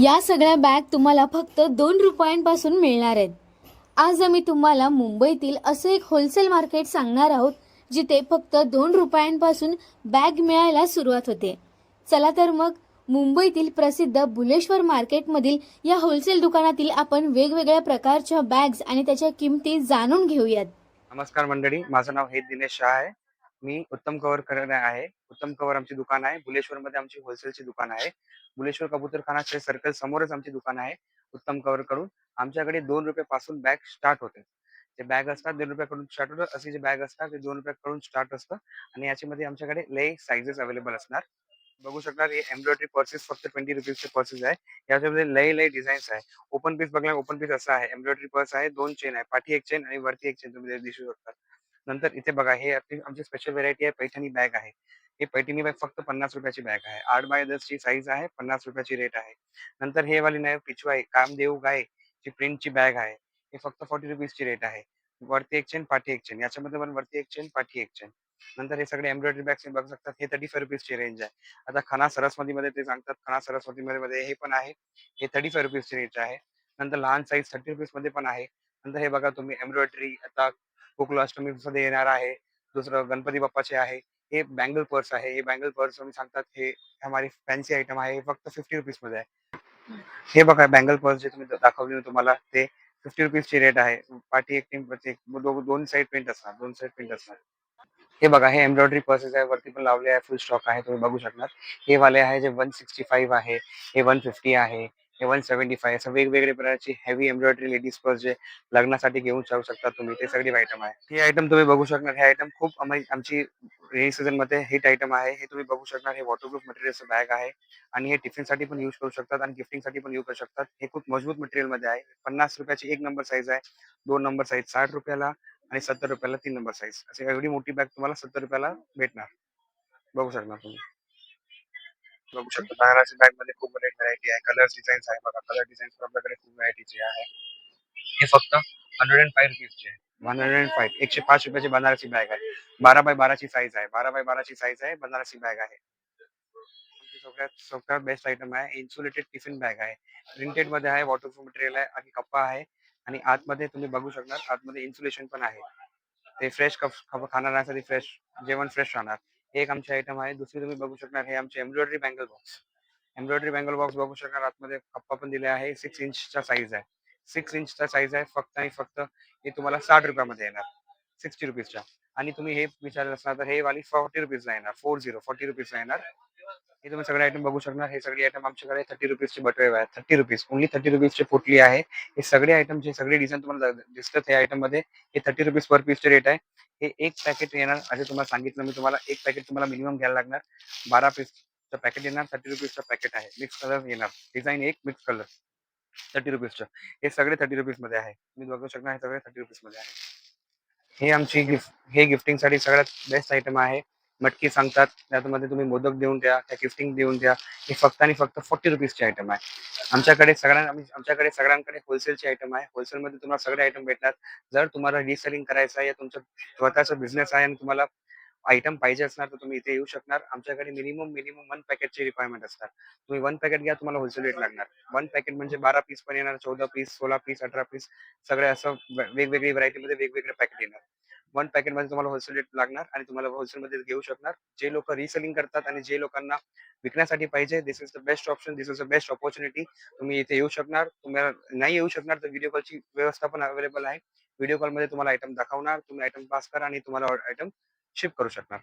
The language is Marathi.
या सगळ्या बॅग तुम्हाला फक्त दोन रुपयांपासून मिळणार आहेत. आज आम्ही तुम्हाला मुंबईतील असं एक होलसेल मार्केट सांगणार आहोत जिथे फक्त दोन रुपयांपासून बॅग मिळायला सुरुवात होते. चला तर मग मुंबईतील प्रसिद्ध बुलेश्वर मार्केटमधील या होलसेल दुकानातील आपण वेगवेगळ्या प्रकारच्या बॅग्स आणि त्याच्या किमती जाणून घेऊयात. नमस्कार मंडळी माझं नाव हे दिनेश शाह आहे. मी उत्तम कवर करणे आहे. उत्तम कवर आमची दुकान आहे. बुलेश्वर मध्ये आमची होलसेलची दुकान आहे. बुलेश्वर कबूतरखाना सर्कल समोरच आमची दुकान आहे. उत्तम कवर कडून आमच्याकडे दोन रुपये पासून बॅग स्टार्ट होते. जे बॅग असतात दोन रुपयाकडून स्टार्ट होतं. असे जे बॅग असतात ते दोन रुपयाकडून स्टार्ट असतं. आणि याच्यामध्ये आमच्याकडे लय साईजेस अवेलेबल असणार. बघू शकणार हे एम्ब्रॉयडरी पर्सेस फक्त ट्वेंटी रुपीजचे पर्सेस आहे. याच्यामध्ये लय लय डिझाईन्स आहे. ओपन पीस बघला ओपन पीस असं आहे. एम्ब्रॉयडरी पर्स आहे. दोन चेन आहे. पाठी एक चेन आणि वरती एक चेन तुम्ही दिसू शकता. नंतर इथे बघा हे आपली आमची स्पेशल व्हेरायटी आहे पैठणी बॅग आहे. ही पैठणी बॅग फक्त पन्नास रुपयाची बॅग आहे. आठ बाय दस ची साईज आहे पन्नास रुपयाची रेट आहे. नंतर हे वाली नाही काम कामदेव गाय ची प्रिंटची बॅग आहे. हे फक्त फोर्टी रुपीजची रेट आहे. वरती एक चेन पाठी एक चेन याच्यामध्ये पण वरती एक चेन पाठी एक चेन नंतर हे सगळे एम्ब्रॉयडरी बॅग्स बघू शकतात हे थर्टी फाय रुपीजची रेंज आहे. आता खना सरस्वती मध्ये ते सांगतात खना सरस्वती मध्ये हे पण आहे. हे थर्टी फाय रुपीजची रेंज आहे. नंतर लहान साईज थर्टी रुपीजमध्ये पण आहे. नंतर हे बघा तुम्ही एम्ब्रॉयडरी आता गोकुळ अष्टमी मध्ये येणार आहे. दुसरं गणपती बाप्पाचे आहे. हे बँगल पर्स आहे. हे बँगल पर्स तुम्ही सांगतात हे हमारी फॅन्सी आयटम आहे. हे फक्त फिफ्टी रुपीजमध्ये आहे. हे बघा बँगल पर्स जे तुम्ही दाखवले तुम्हाला ते फिफ्टी रुपीजची रेट आहे. पाठी एक टीम दोन साईड प्रिंट असणार. दोन साईड प्रिंट असणार. हे बघा हे एम्ब्रॉयडरी पर्सेस आहे. वरती पण लावले आहे. फुल स्टॉक आहे. तुम्ही बघू शकणार. हे वाले आहे जे वन सिक्स्टी फाईव्ह आहे. हे वन फिफ्टी आहे. हे वन सेव्हन्टी फाय असं वेगवेगळे प्रकारची हेवी एम्ब्रॉयडरी लेडीज पर्स जे लग्नासाठी घेऊन जाऊ शकता तुम्ही ते सगळी आयटम आहे. ही आयटम तुम्ही बघू शकणार हे आयटम खूप आमची रेनी सीझनमध्ये हिट आयटम आहे. हे तुम्ही बघू शकणार हे वॉटरप्रूफ मटेरियलचं बॅग आहे. आणि हे टिफिनसाठी पण यूज करू शकतात आणि गिफ्टिंगसाठी पण यूज करू शकतात. हे खूप मजबूत मटेरियलमध्ये आहे. पन्नास रुपयाची एक नंबर साईज आहे. दोन नंबर साईज साठ रुपयाला आणि सत्तर रुपयाला तीन नंबर साईज अशी एवढी मोठी बॅग तुम्हाला सत्तर रुपयाला भेटणार. बघू शकणार तुम्ही. बघू शकता. बनारसी बॅगमध्ये खूप बरेच व्हरायटी आहे. कलर डिझाईन्स आहे बघा. कलर डिझाईन्स पण आपल्याकडे खूप व्हरायटीचे आहे. हे फक्त हंड्रेड अँड फाईव्ह रुपीजचे आहे. वन हंड्रेड अँड फाईव्ह एकशे पाच रुपयाची बनारसी बॅग आहे. बारा बाय बाराची साईज आहे. बारा बाय बाराची साईज आहे. बनारसी बॅग आहे. सगळ्यात सगळ्यात बेस्ट आयटम आहे. इन्सुलेटेड टिफिन बॅग आहे. प्रिंटेडमध्ये आहे. वॉटरप्रूफ मटेरियल आहे. आणि कप्पा आहे. आणि आतमध्ये तुम्ही बघू शकणार आतमध्ये इन्सुलेशन पण आहे. ते फ्रेश कप खाणाऱ्यांसाठी फ्रेश जेवण फ्रेश राहणार. एक आमची आयटम आहे. दुसरी तुम्ही बघू शकणार हे आमचे embroidery bangle box embroidery bangle box बघू शकणार. आतमध्ये कप्पा पण दिले आहे. सिक्स इंचचा साईज आहे. सिक्स इंचचा साईज आहे. फक्त आणि फक्त हे तुम्हाला साठ रुपयामध्ये येणार. सिक्स्टी रुपीजच्या आणि तुम्ही हे विचारत असणार तर हे वाली फोर्टी रुपीजला येणार. फोर झिरो फोर्टी रुपीजला येणार. हे तुम्ही सगळे आयटम बघू शकणार. हे सगळे आयटम आमच्याकडे थर्टी रुपीजचे बटवेव आहे. थर्टी रुपीज ओनली थर्टी रुपीजचे पोटली आहे. हे सगळे आयटम जे सगळे डिझाईन तुम्हाला दिसतात हे आयटममध्ये. हे थर्टी रुपीज पर पीसचे रेट आहे. हे एक पॅकेट येणार. असे तुम्हाला सांगितलं मी तुम्हाला. एक पॅकेट तुम्हाला मिनिमम घ्यायला लागणार. बारा पीसचं पॅकेट येणार. थर्टी रुपीजचं पॅकेट आहे. मिक्स कलर येणार. डिझाईन एक मिक्स कलर थर्टी रुपीजचं हे सगळे थर्टी रुपीजमध्ये आहे. तुम्ही बघू शकणार हे सगळे थर्टी रुपीजमध्ये आहे. हे आमची गिफ्ट हे गिफ्टिंगसाठी सगळ्यात बेस्ट आयटम आहे. मटकी सांगतात त्यामध्ये तुम्ही मोदक देऊन द्या त्या गिफ्टिंग देऊन द्या. हे फक्त आणि फक्त फोर्टी रुपीजचे आयटम आहे. आमच्याकडे सगळ्या आमच्याकडे सगळ्यांकडे होलसेलचे आयटम आहे. होलसेलमध्ये तुम्हाला सगळे आयटम भेटणार. जर तुम्हाला रिसेलिंग करायचं आहे या तुमचं स्वतःचा बिझनेस आहे आणि तुम्हाला आयटम पाहिजे असणार तर तुम्ही इथे येऊ शकणार. आमच्याकडे मिनिमम मिनिमम वन पॅकेटची रिक्वायरमेंट असणार. तुम्ही वन पॅकेट घ्या तुम्हाला होलसेल रेट लागणार. वन पॅकेट म्हणजे बारा पीस पण येणार चौदा पीस सोळा पीस अठरा पीस सगळे असं वेगवेगळी व्हरायटीमध्ये वेगवेगळे पॅकेट येणार. वन पॅकेटमध्ये तुम्हाला होलसेल रेट लागणार आणि तुम्हाला होलसेल मध्ये घेऊ शकणार. जे लोक रिसेलिंग करतात आणि जे लोकांना विकण्यासाठी पाहिजे this is the best option this is the best opportunity तुम्ही इथे येऊ शकणार. तुम्हाला नाही येऊ शकणार तर व्हिडिओ कॉलची व्यवस्था पण अवेलेबल आहे. व्हिडिओ कॉलमध्ये तुम्हाला आयटम दाखवणार तुम्ही आयटम पास करा आणि तुम्हाला आयटम शिप करू शकणार.